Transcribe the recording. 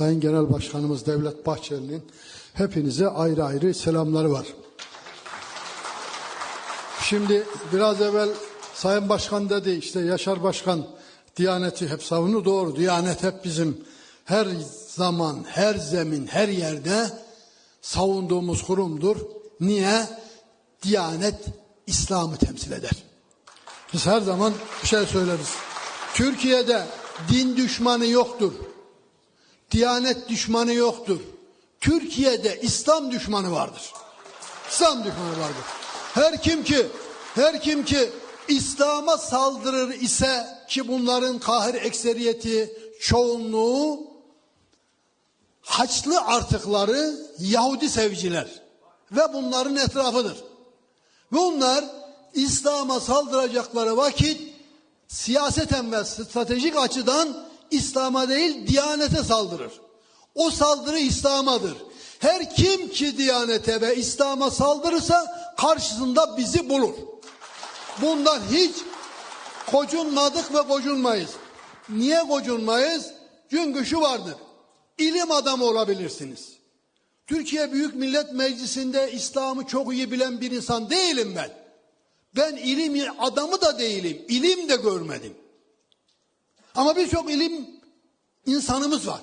Sayın Genel Başkanımız Devlet Bahçeli'nin hepinize ayrı ayrı selamları var. Şimdi biraz evvel Sayın Başkan dedi işte Yaşar Başkan Diyaneti hep savunu doğru. Diyanet hep bizim her zaman, her zemin, her yerde savunduğumuz kurumdur. Niye? Diyanet İslam'ı temsil eder. Biz her zaman bir şey söyleriz. Türkiye'de din düşmanı yoktur. Diyanet düşmanı yoktur. Türkiye'de İslam düşmanı vardır. İslam düşmanı vardır. Her kim ki her kim ki İslam'a saldırır ise ki bunların kahir ekseriyeti çoğunluğu Haçlı artıkları Yahudi sevciler ve bunların etrafıdır. Ve onlar İslam'a saldıracakları vakit siyaseten ve stratejik açıdan İslam'a değil Diyanete saldırır. O saldırı İslam'adır. Her kim ki Diyanete ve İslam'a saldırırsa karşısında bizi bulur. Bundan hiç kocunmadık ve kocunmayız. Niye kocunmayız? Çünkü şu vardır. İlim adamı olabilirsiniz. Türkiye Büyük Millet Meclisi'nde İslam'ı çok iyi bilen bir insan değilim ben. Ben ilim adamı da değilim. İlim de görmedim. Ama birçok ilim insanımız var.